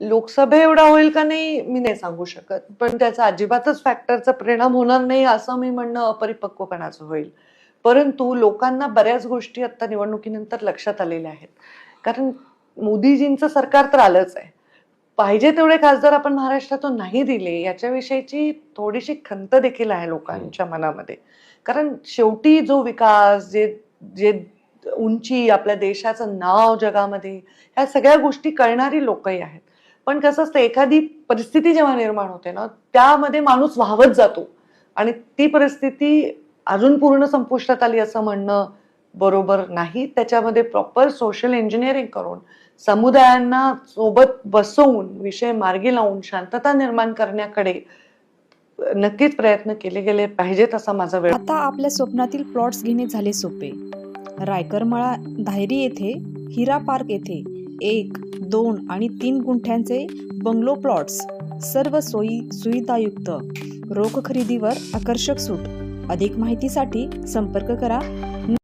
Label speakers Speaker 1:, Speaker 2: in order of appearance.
Speaker 1: लोकसभा एवढा होईल का नाही मी नाही सांगू शकत. पण त्याचा अजिबातच फॅक्टरचा परिणाम होणार नाही असं मी म्हणणं अपरिपक्वपणाचं होईल. परंतु लोकांना बऱ्याच गोष्टी आता निवडणुकीनंतर लक्षात आलेल्या आहेत. कारण मोदीजींचं सरकार तर आलंच आहे. पाहिजे तेवढे खासदार आपण महाराष्ट्रातून नाही दिले याच्याविषयीची थोडीशी खंत देखील आहे लोकांच्या मनामध्ये. कारण शेवटी जो विकास जे जे उंची आपल्या देशाचं नाव जगामध्ये ह्या सगळ्या गोष्टी कळणारी लोकही आहेत. पण कसं असतं एखादी परिस्थिती जेव्हा निर्माण होते ना त्यामध्ये माणूस वाहवत जातो. आणि ती परिस्थिती अजून पूर्ण संपुष्टात आली असं म्हणणं बरोबर नाही. त्याच्यामध्ये प्रॉपर सोशल इंजिनिअरिंग करून समुदायांना सोबत बसवून विषय मार्गी लावून शांतता निर्माण करण्याकडे नक्कीच प्रयत्न केले गेले पाहिजेत असा माझा वेळ.
Speaker 2: आता आपल्या स्वप्नातील प्लॉट्स घेणे झाले सोपे. रायकरमळा धायरी येथे हिरा पार्क येथे एक दोन आणि तीन गुंठ्यांचे बंगलो प्लॉट्स सर्व सोयी सुविधायुक्त. रोख खरेदीवर आकर्षक सूट. अधिक माहितीसाठी संपर्क करा.